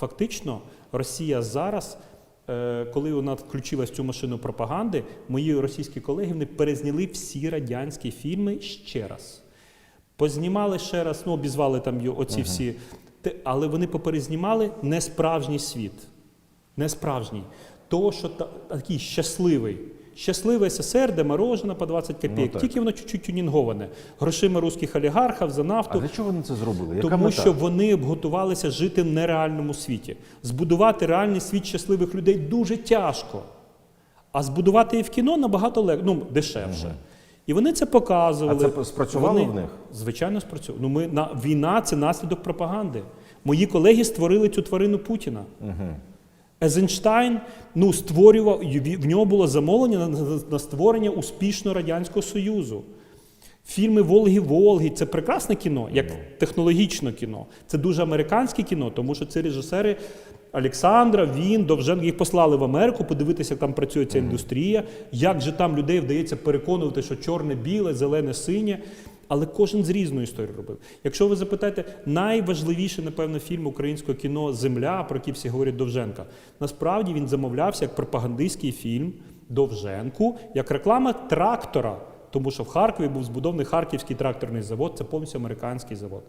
фактично Росія зараз, е, коли вона включилась в цю машину пропаганди, мої російські колеги вони перезняли всі радянські фільми ще раз. Познімали ще раз, ну обізвали там оці всі, але вони поперезнімали не справжній світ. Не справжній. То, що та, такий щасливий. Щасливий СССР, де морожено по 20 копійок, Ну, тільки воно чуть-чуть тюнінговане. Грошима русських олігархів за нафту. А для чого вони це зробили? Яка Тому мета? що вони готувалися жити в нереальному світі. Збудувати реальний світ щасливих людей дуже тяжко. А збудувати і в кіно набагато легше, ну, дешевше. І вони це показували. А це спрацювало в них? Звичайно, спрацювало. Ну, ми, на, війна це наслідок пропаганди. Мої колеги створили цю тварину Путіна. Езенштайн ну, створював, в нього було замовлення на, на- на створення успішного Радянського Союзу. Фільми Волги Волги це прекрасне кіно, як технологічне кіно. Це дуже американське кіно, тому що це режисери Олександра, він, Довженко, їх послали в Америку подивитися, як там працює ця індустрія, як же там людей вдається переконувати, що чорне, біле, зелене, синє. Але кожен з різної історії робив. Якщо ви запитаєте, найважливіший, напевно, фільм українського кіно Земля, про який всі говорять Довженка, насправді він замовлявся як пропагандистський фільм Довженку, як реклама трактора. Тому що в Харкові був збудований Харківський тракторний завод, це повністю американський завод.